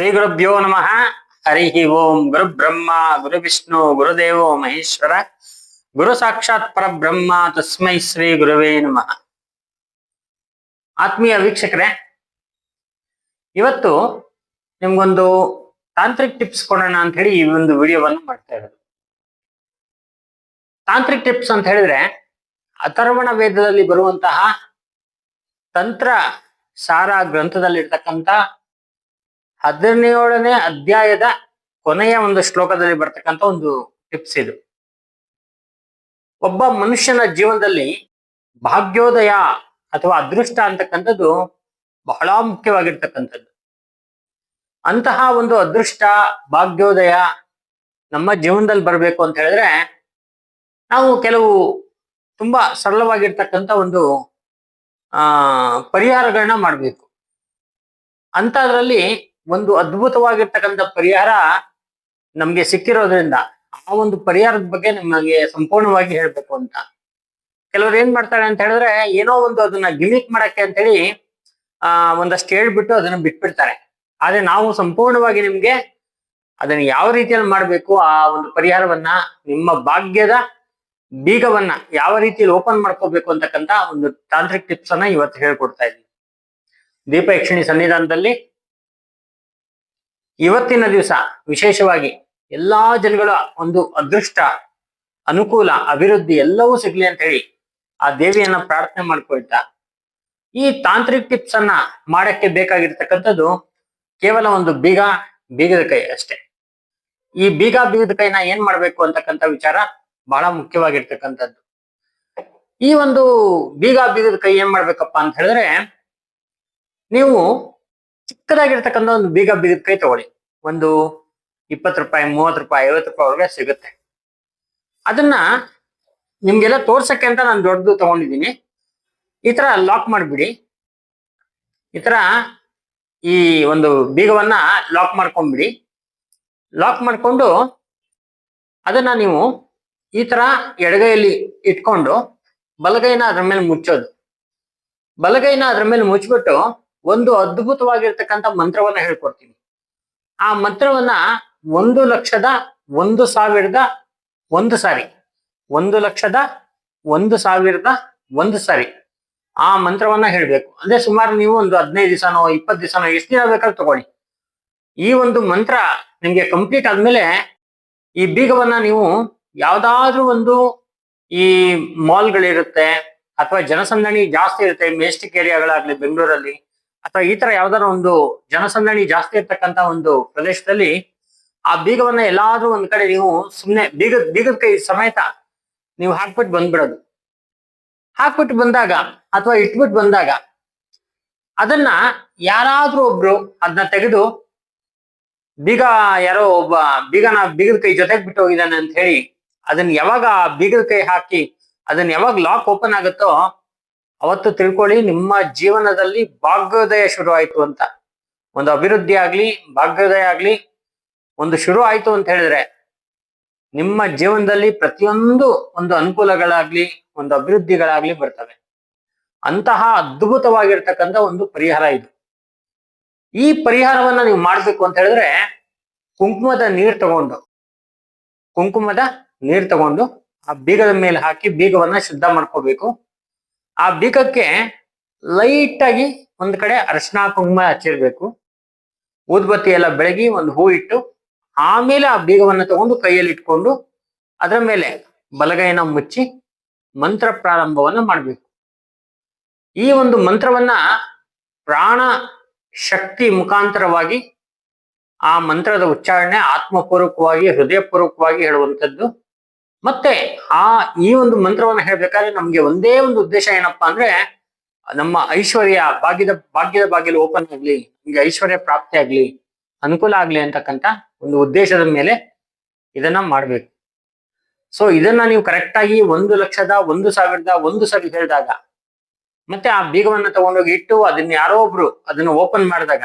ಶ್ರೀ ಗುರುಭ್ಯೋ ನಮಃ. ಹರಿ ಓಂ ಗುರು ಬ್ರಹ್ಮ, ಗುರು ವಿಷ್ಣು ಗುರುದೇವೋ ಮಹೇಶ್ವರ. ಗುರು ಸಾಕ್ಷಾತ್ ಪರಬ್ರಹ್ಮ ತಸ್ಮೈ ಶ್ರೀ ಗುರುವೇ ನಮಃ. ಆತ್ಮೀಯ ವೀಕ್ಷಕರೇ, ಇವತ್ತು ನಿಮ್ಗೊಂದು ತಾಂತ್ರಿಕ್ ಟಿಪ್ಸ್ ಕೊಡೋಣ ಅಂತ ಹೇಳಿ ಈ ಒಂದು ವಿಡಿಯೋವನ್ನು ಮಾಡ್ತಾ ಇರೋದು. ತಾಂತ್ರಿಕ್ ಟಿಪ್ಸ್ ಅಂತ ಹೇಳಿದ್ರೆ, ಅಥರ್ವಣ ವೇದದಲ್ಲಿ ಬರುವಂತಹ ತಂತ್ರ ಸಾರ ಗ್ರಂಥದಲ್ಲಿರ್ತಕ್ಕಂಥ ಹದಿನೇಳನೇ ಅಧ್ಯಾಯದ ಕೊನೆಯ ಒಂದು ಶ್ಲೋಕದಲ್ಲಿ ಬರ್ತಕ್ಕಂಥ ಒಂದು ಟಿಪ್ಸ್ ಇದು. ಒಬ್ಬ ಮನುಷ್ಯನ ಜೀವನದಲ್ಲಿ ಭಾಗ್ಯೋದಯ ಅಥವಾ ಅದೃಷ್ಟ ಅಂತಕ್ಕಂಥದ್ದು ಬಹಳ ಮುಖ್ಯವಾಗಿರ್ತಕ್ಕಂಥದ್ದು. ಅಂತಹ ಒಂದು ಅದೃಷ್ಟ, ಭಾಗ್ಯೋದಯ ನಮ್ಮ ಜೀವನದಲ್ಲಿ ಬರಬೇಕು ಅಂತ ಹೇಳಿದ್ರೆ ನಾವು ಕೆಲವು ತುಂಬಾ ಸರಳವಾಗಿರ್ತಕ್ಕಂಥ ಒಂದು, ಆ ಪರಿಹಾರಗಳನ್ನ ಮಾಡಬೇಕು. ಅಂತದ್ರಲ್ಲಿ ಒಂದು ಅದ್ಭುತವಾಗಿರ್ತಕ್ಕಂಥ ಪರಿಹಾರ ನಮ್ಗೆ ಸಿಕ್ಕಿರೋದ್ರಿಂದ ಆ ಒಂದು ಪರಿಹಾರದ ಬಗ್ಗೆ ನಿಮಗೆ ಸಂಪೂರ್ಣವಾಗಿ ಹೇಳ್ಬೇಕು ಅಂತ. ಕೆಲವ್ರು ಏನ್ ಮಾಡ್ತಾರೆ ಅಂತ ಹೇಳಿದ್ರೆ ಏನೋ ಒಂದು ಅದನ್ನ ಗಿಮಿಕ್ ಮಾಡಕ್ಕೆ ಅಂತ ಹೇಳಿ ಆ, ಒಂದಷ್ಟು ಹೇಳ್ಬಿಟ್ಟು ಅದನ್ನ ಬಿಟ್ಬಿಡ್ತಾರೆ. ಆದ್ರೆ ನಾವು ಸಂಪೂರ್ಣವಾಗಿ ನಿಮ್ಗೆ ಅದನ್ನ ಯಾವ ರೀತಿಯಲ್ಲಿ ಮಾಡ್ಬೇಕು, ಆ ಒಂದು ಪರಿಹಾರವನ್ನ, ನಿಮ್ಮ ಭಾಗ್ಯದ ಬೀಗವನ್ನ ಯಾವ ರೀತಿಯಲ್ಲಿ ಓಪನ್ ಮಾಡ್ಕೋಬೇಕು ಅಂತಕ್ಕಂತ ಒಂದು ತಾಂತ್ರಿಕ ಟಿಪ್ಸ್ ಅನ್ನ ಇವತ್ತು ಹೇಳ್ಕೊಡ್ತಾ ಇದ್ದೀನಿ. ದೀಪ ಯಕ್ಷಿಣಿ ಸನ್ನಿಧಾನದಲ್ಲಿ ಇವತ್ತಿನ ದಿವಸ ವಿಶೇಷವಾಗಿ ಎಲ್ಲಾ ಜನಗಳ ಒಂದು ಅದೃಷ್ಟ, ಅನುಕೂಲ, ಅಭಿವೃದ್ಧಿ ಎಲ್ಲವೂ ಸಿಗ್ಲಿ ಅಂತ ಹೇಳಿ ಆ ದೇವಿಯನ್ನ ಪ್ರಾರ್ಥನೆ ಮಾಡ್ಕೊಳ್ತಾ ಈ ತಾಂತ್ರಿಕ ಟಿಪ್ಸ್ ಅನ್ನ ಮಾಡಕ್ಕೆ ಬೇಕಾಗಿರ್ತಕ್ಕಂಥದ್ದು ಕೇವಲ ಒಂದು ಬೀಗ, ಬೀಗದ ಕೈ ಅಷ್ಟೇ. ಈ ಬೀಗ, ಬೀಗದ ಕೈನ ಏನ್ ಮಾಡ್ಬೇಕು ಅಂತಕ್ಕಂಥ ವಿಚಾರ ಬಹಳ ಮುಖ್ಯವಾಗಿರ್ತಕ್ಕಂಥದ್ದು. ಈ ಒಂದು ಬೀಗ, ಬೀಗದ ಕೈ ಏನ್ ಮಾಡ್ಬೇಕಪ್ಪ ಅಂತ ಹೇಳಿದ್ರೆ ನೀವು ಚಿಕ್ಕದಾಗಿರ್ತಕ್ಕಂಥ ಒಂದು ಬೀಗ ಕೈ ತಗೊಳ್ಳಿ. ಒಂದು ಇಪ್ಪತ್ತು ರೂಪಾಯಿ, ಮೂವತ್ತು ರೂಪಾಯಿ, ಐವತ್ತು ರೂಪಾಯಿ ಒಳಗೆ ಸಿಗುತ್ತೆ. ಅದನ್ನ ನಿಮ್ಗೆಲ್ಲ ತೋರ್ಸಕ್ಕೆ ಅಂತ ನಾನು ದೊಡ್ಡದು ತಗೊಂಡಿದ್ದೀನಿ. ಈ ತರ ಲಾಕ್ ಮಾಡಿಬಿಡಿ. ಈ ತರ ಈ ಒಂದು ಬೀಗವನ್ನ ಲಾಕ್ ಮಾಡ್ಕೊಂಡ್ಬಿಡಿ. ಲಾಕ್ ಮಾಡ್ಕೊಂಡು ಅದನ್ನ ನೀವು ಈ ತರ ಎಡಗೈಯಲ್ಲಿ ಇಟ್ಕೊಂಡು ಬಲಗೈನ ಅದ್ರ ಮೇಲೆ ಮುಚ್ಚೋದು. ಬಲಗೈನ ಅದ್ರ ಮೇಲೆ ಮುಚ್ಚಿಬಿಟ್ಟು ಒಂದು ಅದ್ಭುತವಾಗಿರ್ತಕ್ಕಂಥ ಮಂತ್ರವನ್ನ ಹೇಳ್ಕೊಡ್ತೀನಿ. ಆ ಮಂತ್ರವನ್ನ ಒಂದು ಲಕ್ಷದ ಒಂದು ಸಾವಿರದ ಒಂದು ಸಾರಿ, ಒಂದು ಲಕ್ಷದ ಒಂದು ಸಾವಿರದ ಒಂದು ಸಾರಿ ಆ ಮಂತ್ರವನ್ನ ಹೇಳ್ಬೇಕು. ಅಂದ್ರೆ ಸುಮಾರು ನೀವು ಒಂದು ಹದಿನೈದು ದಿವಸನೋ ಇಪ್ಪತ್ತು ದಿವಸನೋ ಎಷ್ಟು ದಿನ ಬೇಕಾದ್ರೆ ತಗೊಳ್ಳಿ. ಈ ಒಂದು ಮಂತ್ರ ನಿಮ್ಗೆ ಕಂಪ್ಲೀಟ್ ಆದ್ಮೇಲೆ ಈ ಬೀಗವನ್ನ ನೀವು ಯಾವ್ದಾದ್ರೂ ಒಂದು ಈ ಮಾಲ್ಗಳಿರುತ್ತೆ ಅಥವಾ ಜನಸಂದಣಿ ಜಾಸ್ತಿ ಇರುತ್ತೆ, ಮೇಸ್ಟಿಕ್ ಏರಿಯಾಗಳಾಗ್ಲಿ ಬೆಂಗಳೂರಲ್ಲಿ ಅಥವಾ ಈ ತರ ಯಾವ್ದಾರ ಒಂದು ಜನಸಂದಣಿ ಜಾಸ್ತಿ ಇರ್ತಕ್ಕಂತ ಒಂದು ಪ್ರದೇಶದಲ್ಲಿ ಆ ಬೀಗವನ್ನ ಎಲ್ಲಾದ್ರೂ ಒಂದ್ ಕಡೆ ನೀವು ಸುಮ್ನೆ ಬೀಗದ ಬೀಗದ ಕೈ ಸಮೇತ ನೀವು ಹಾಕ್ಬಿಟ್ಟು ಬಂದ್ಬಿಡೋದು. ಹಾಕ್ಬಿಟ್ಟು ಬಂದಾಗ ಅಥವಾ ಇಟ್ಬಿಟ್ಟು ಬಂದಾಗ ಅದನ್ನ ಯಾರಾದ್ರೂ ಒಬ್ರು ಅದನ್ನ ತೆಗೆದು ಬೀಗ ಯಾರೋ ಒಬ್ಬ ಬೀಗನ ಬೀಗದ ಕೈ ಜೊತೆಗೆ ಬಿಟ್ಟು ಹೋಗಿದ್ದಾನೆ ಅಂತ ಹೇಳಿ ಅದನ್ನ ಯಾವಾಗ ಬೀಗದ ಕೈ ಹಾಕಿ ಅದನ್ನ ಯಾವಾಗ ಲಾಕ್ ಓಪನ್ ಆಗುತ್ತೋ ಅವತ್ತು ತಿಳ್ಕೊಳ್ಳಿ, ನಿಮ್ಮ ಜೀವನದಲ್ಲಿ ಭಾಗ್ಯೋದಯ ಶುರು ಆಯ್ತು ಅಂತ. ಒಂದು ಅಭಿವೃದ್ಧಿ ಆಗ್ಲಿ, ಭಾಗ್ಯೋದಯ ಆಗ್ಲಿ, ಒಂದು ಶುರು ಆಯ್ತು ಅಂತ ಹೇಳಿದ್ರೆ, ನಿಮ್ಮ ಜೀವನದಲ್ಲಿ ಪ್ರತಿಯೊಂದು ಒಂದು ಅನುಕೂಲಗಳಾಗ್ಲಿ, ಒಂದು ಅಭಿವೃದ್ಧಿಗಳಾಗ್ಲಿ ಬರ್ತವೆ. ಅಂತಹ ಅದ್ಭುತವಾಗಿರ್ತಕ್ಕಂಥ ಒಂದು ಪರಿಹಾರ ಇದು. ಈ ಪರಿಹಾರವನ್ನ ನೀವು ಮಾಡ್ಬೇಕು ಅಂತ ಹೇಳಿದ್ರೆ, ಕುಂಕುಮದ ನೀರ್ ತಗೊಂಡು, ಕುಂಕುಮದ ನೀರ್ ತಗೊಂಡು ಆ ಬೀಗದ ಮೇಲೆ ಹಾಕಿ ಬೀಗವನ್ನ ಶುದ್ಧ ಮಾಡ್ಕೋಬೇಕು. ಆ ಬೀಕಕ್ಕೆ ಲೈಟ್ ಆಗಿ ಒಂದ್ ಕಡೆ ಅರಿಶಿನ ಕುಂಕುಮ ಹಚ್ಚಿರ್ಬೇಕು. ಊದ್ಬತ್ತಿ ಎಲ್ಲ ಬೆಳಗಿ ಒಂದು ಹೂ ಇಟ್ಟು ಆಮೇಲೆ ಆ ಬೀಗವನ್ನ ತಗೊಂಡು ಕೈಯಲ್ಲಿ ಇಟ್ಕೊಂಡು ಅದರ ಮೇಲೆ ಬಲಗೈನ ಮುಚ್ಚಿ ಮಂತ್ರ ಪ್ರಾರಂಭವನ್ನ ಮಾಡಬೇಕು. ಈ ಒಂದು ಮಂತ್ರವನ್ನ ಪ್ರಾಣ ಶಕ್ತಿ ಮುಖಾಂತರವಾಗಿ ಆ ಮಂತ್ರದ ಉಚ್ಚಾರಣೆ ಆತ್ಮಪೂರ್ವಕವಾಗಿ, ಹೃದಯಪೂರ್ವಕವಾಗಿ ಹೇಳುವಂಥದ್ದು. ಮತ್ತೆ ಆ ಈ ಒಂದು ಮಂತ್ರವನ್ನ ಹೇಳ್ಬೇಕಾದ್ರೆ ನಮ್ಗೆ ಒಂದೇ ಒಂದು ಉದ್ದೇಶ ಏನಪ್ಪಾ ಅಂದ್ರೆ ನಮ್ಮ ಐಶ್ವರ್ಯ ಭಾಗ್ಯದ ಭಾಗ್ಯದ ಬಾಗಿಲು ಓಪನ್ ಆಗ್ಲಿ, ನಮ್ಗೆ ಐಶ್ವರ್ಯ ಪ್ರಾಪ್ತಿ ಆಗ್ಲಿ, ಅನುಕೂಲ ಆಗ್ಲಿ ಅಂತಕ್ಕಂತ ಒಂದು ಉದ್ದೇಶದ ಮೇಲೆ ಇದನ್ನ ಮಾಡ್ಬೇಕು. ಸೊ ಇದನ್ನ ನೀವು ಕರೆಕ್ಟ್ ಆಗಿ ಒಂದು ಲಕ್ಷದ, ಒಂದು ಸಾವಿರದ, ಒಂದು ಸರಿ ಹೇಳಿದಾಗ, ಮತ್ತೆ ಆ ಬೀಗವನ್ನ ತಗೊಂಡೋಗಿ ಇಟ್ಟು ಅದನ್ನ ಯಾರೋ ಒಬ್ರು ಅದನ್ನ ಓಪನ್ ಮಾಡಿದಾಗ,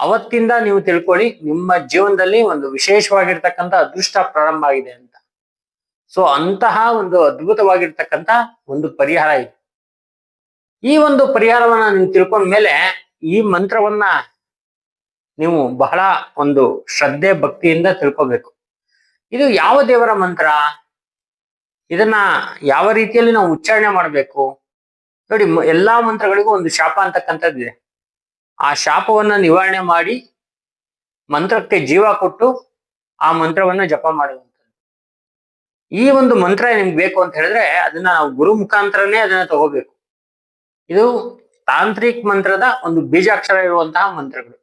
ಅವತ್ತಿಂದ ನೀವು ತಿಳ್ಕೊಳ್ಳಿ, ನಿಮ್ಮ ಜೀವನದಲ್ಲಿ ಒಂದು ವಿಶೇಷವಾಗಿರ್ತಕ್ಕಂಥ ಅದೃಷ್ಟ ಪ್ರಾರಂಭ ಆಗಿದೆ ಸೊ ಅಂತಹ ಒಂದು ಅದ್ಭುತವಾಗಿರ್ತಕ್ಕಂತ ಒಂದು ಪರಿಹಾರ ಇದೆ. ಈ ಒಂದು ಪರಿಹಾರವನ್ನ ನೀವು ತಿಳ್ಕೊಂಡ ಮೇಲೆ ಈ ಮಂತ್ರವನ್ನ ನೀವು ಬಹಳ ಒಂದು ಶ್ರದ್ಧೆ, ಭಕ್ತಿಯಿಂದ ತಿಳ್ಕೊಬೇಕು. ಇದು ಯಾವ ದೇವರ ಮಂತ್ರ? ಇದನ್ನ ಯಾವ ರೀತಿಯಲ್ಲಿ ನಾವು ಉಚ್ಚಾರಣೆ ಮಾಡಬೇಕು? ನೋಡಿ ಎಲ್ಲಾ ಮಂತ್ರಗಳಿಗೂ ಒಂದು ಶಾಪ ಅಂತಕ್ಕಂಥದ್ದಿದೆ ಆ ಶಾಪವನ್ನ ನಿವಾರಣೆ ಮಾಡಿ ಮಂತ್ರಕ್ಕೆ ಜೀವ ಕೊಟ್ಟು ಆ ಮಂತ್ರವನ್ನ ಜಪ ಮಾಡುವಂಥದ್ದು. ಈ ಒಂದು ಮಂತ್ರ ನಿಮ್ಗೆ ಬೇಕು ಅಂತ ಹೇಳಿದ್ರೆ ಅದನ್ನ ನಾವು ಗುರು ಮುಖಾಂತರನೇ ಅದನ್ನ ತಗೋಬೇಕು. ಇದು ತಾಂತ್ರಿಕ ಮಂತ್ರದ ಒಂದು ಬೀಜಾಕ್ಷರ ಇರುವಂತಹ ಮಂತ್ರಗಳು.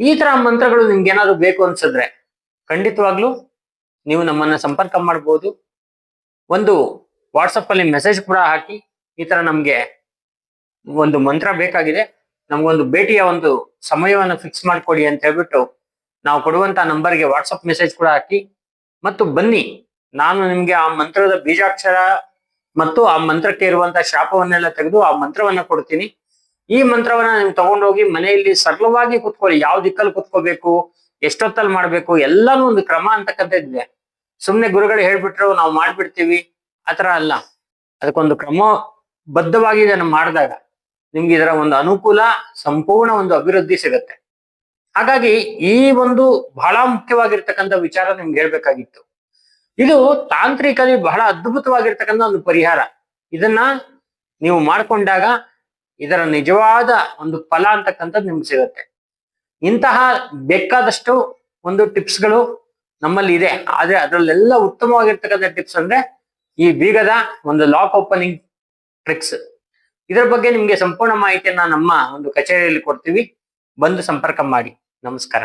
ಈ ತರ ಮಂತ್ರಗಳು ನಿಮ್ಗೆ ಏನಾದ್ರು ಬೇಕು ಅನ್ಸಿದ್ರೆ ಖಂಡಿತವಾಗ್ಲೂ ನೀವು ನಮ್ಮನ್ನ ಸಂಪರ್ಕ ಮಾಡ್ಬೋದು. ಒಂದು ವಾಟ್ಸಪ್ ಅಲ್ಲಿ ಮೆಸೇಜ್ ಕೂಡ ಹಾಕಿ ಈ ತರ ನಮ್ಗೆ ಒಂದು ಮಂತ್ರ ಬೇಕಾಗಿದೆ. ನಮ್ಗೊಂದು ಭೇಟಿಯ ಒಂದು ಸಮಯವನ್ನು ಫಿಕ್ಸ್ ಮಾಡ್ಕೊಡಿ ಅಂತ ಹೇಳ್ಬಿಟ್ಟು ನಾವು ಕೊಡುವಂತ ನಂಬರ್ಗೆ ವಾಟ್ಸಪ್ ಮೆಸೇಜ್ ಕೂಡ ಹಾಕಿ ಮತ್ತು ಬನ್ನಿ. ನಾನು ನಿಮ್ಗೆ ಆ ಮಂತ್ರದ ಬೀಜಾಕ್ಷರ ಮತ್ತು ಆ ಮಂತ್ರಕ್ಕೆ ಇರುವಂತ ಶಾಪವನ್ನೆಲ್ಲ ತೆಗೆದು ಆ ಮಂತ್ರವನ್ನ ಕೊಡ್ತೀನಿ. ಈ ಮಂತ್ರವನ್ನ ನೀವು ತಗೊಂಡೋಗಿ ಮನೆಯಲ್ಲಿ ಸರಳವಾಗಿ ಕುತ್ಕೊಳ್ಳಿ. ಯಾವ ದಿಕ್ಕಲ್ಲಿ ಕುತ್ಕೋಬೇಕು, ಎಷ್ಟೊತ್ತಲ್ಲಿ ಮಾಡ್ಬೇಕು, ಎಲ್ಲಾನು ಒಂದು ಕ್ರಮ ಅಂತಕ್ಕಂಥದ್ದಿದೆ ಸುಮ್ನೆ ಗುರುಗಳು ಹೇಳ್ಬಿಟ್ರು, ನಾವು ಮಾಡ್ಬಿಡ್ತೀವಿ. ಆತರ ಅಲ್ಲ. ಅದಕ್ಕೊಂದು ಕ್ರಮಬದ್ಧವಾಗಿ ಇದನ್ನು ಮಾಡಿದಾಗ ನಿಮ್ಗೆ ಇದರ ಒಂದು ಅನುಕೂಲ, ಸಂಪೂರ್ಣ ಒಂದು ಅಭಿವೃದ್ಧಿ ಸಿಗತ್ತೆ. ಹಾಗಾಗಿ ಈ ಒಂದು ಬಹಳ ಮುಖ್ಯವಾಗಿರ್ತಕ್ಕಂಥ ವಿಚಾರ ನಿಮ್ಗೆ ಹೇಳ್ಬೇಕಾಗಿತ್ತು. ಇದು ತಾಂತ್ರಿಕಲಿ ಬಹಳ ಅದ್ಭುತವಾಗಿರ್ತಕ್ಕಂಥ ಒಂದು ಪರಿಹಾರ. ಇದನ್ನ ನೀವು ಮಾಡ್ಕೊಂಡಾಗ ಇದರ ನಿಜವಾದ ಒಂದು ಫಲ ಅಂತಕ್ಕಂಥದ್ದು ನಿಮ್ಗೆ ಸಿಗುತ್ತೆ. ಇಂತಹ ಬೇಕಾದಷ್ಟು ಒಂದು ಟಿಪ್ಸ್ಗಳು ನಮ್ಮಲ್ಲಿ ಇದೆ. ಆದ್ರೆ ಅದರಲ್ಲೆಲ್ಲ ಉತ್ತಮವಾಗಿರ್ತಕ್ಕಂಥ ಟಿಪ್ಸ್ ಅಂದ್ರೆ ಈ ಬೀಗದ ಒಂದು ಲಾಕ್ ಓಪನಿಂಗ್ ಟ್ರಿಕ್ಸ್. ಇದರ ಬಗ್ಗೆ ನಿಮಗೆ ಸಂಪೂರ್ಣ ಮಾಹಿತಿಯನ್ನ ನಮ್ಮ ಒಂದು ಕಚೇರಿಯಲ್ಲಿ ಕೊಡ್ತೀವಿ. ಬಂದು ಸಂಪರ್ಕ ಮಾಡಿ. ನಮಸ್ಕಾರ.